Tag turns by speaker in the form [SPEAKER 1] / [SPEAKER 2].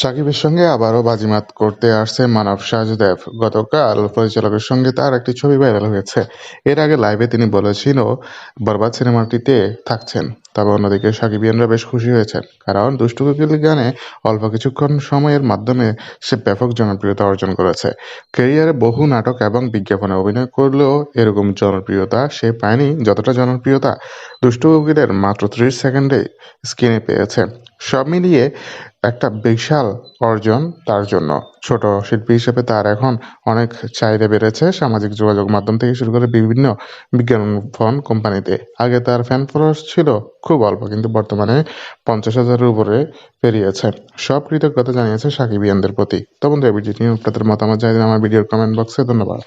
[SPEAKER 1] সাকিবের সঙ্গে আবারও বাজিমাত করতে আসছে মানব সাজদেব। গতকাল পরিচালকের সঙ্গে তার একটি ছবি ভাইরাল হয়েছে। এর আগে লাইভে তিনি বলেছিল, বরবাদ সিনেমাটিতে থাকছেন। তবে অন্যদিকে সাকিবিয়ানরা বেশ খুশি হয়েছেন, কারণ দুষ্টু কোকিল গানে অল্প কিছুক্ষণ সময়ের মাধ্যমে সে ব্যাপক জনপ্রিয়তা অর্জন করেছে। ক্যারিয়ারে বহু নাটক এবং বিজ্ঞাপনে অভিনয় করলেও এরকম জনপ্রিয়তা সে পায়নি, যতটা জনপ্রিয়তা দুষ্টু কোকিলের মাত্র ত্রিশ সেকেন্ডে স্ক্রিনে পেয়েছে। সব মিলিয়ে একটা বিশাল অর্জন তার জন্য। ছোট শিল্পী হিসেবে তার এখন অনেক চাহিদা বেড়েছে সামাজিক যোগাযোগ মাধ্যম থেকে শুরু করে বিভিন্ন বিজ্ঞাপন কোম্পানিতে। আগে তার ফ্যান ফলোয়ার্স ছিল খুব অল্প, কিন্তু বর্তমানে পঞ্চাশ হাজারের উপরে পেরিয়েছে। সব কৃতজ্ঞতা জানিয়েছে সাকিবিয়ানদের প্রতি। তো বন্ধু, এই ভিডিওটি আপনাদের মতামত জানিয়ে আমার ভিডিওর কমেন্ট বক্সে ধন্যবাদ।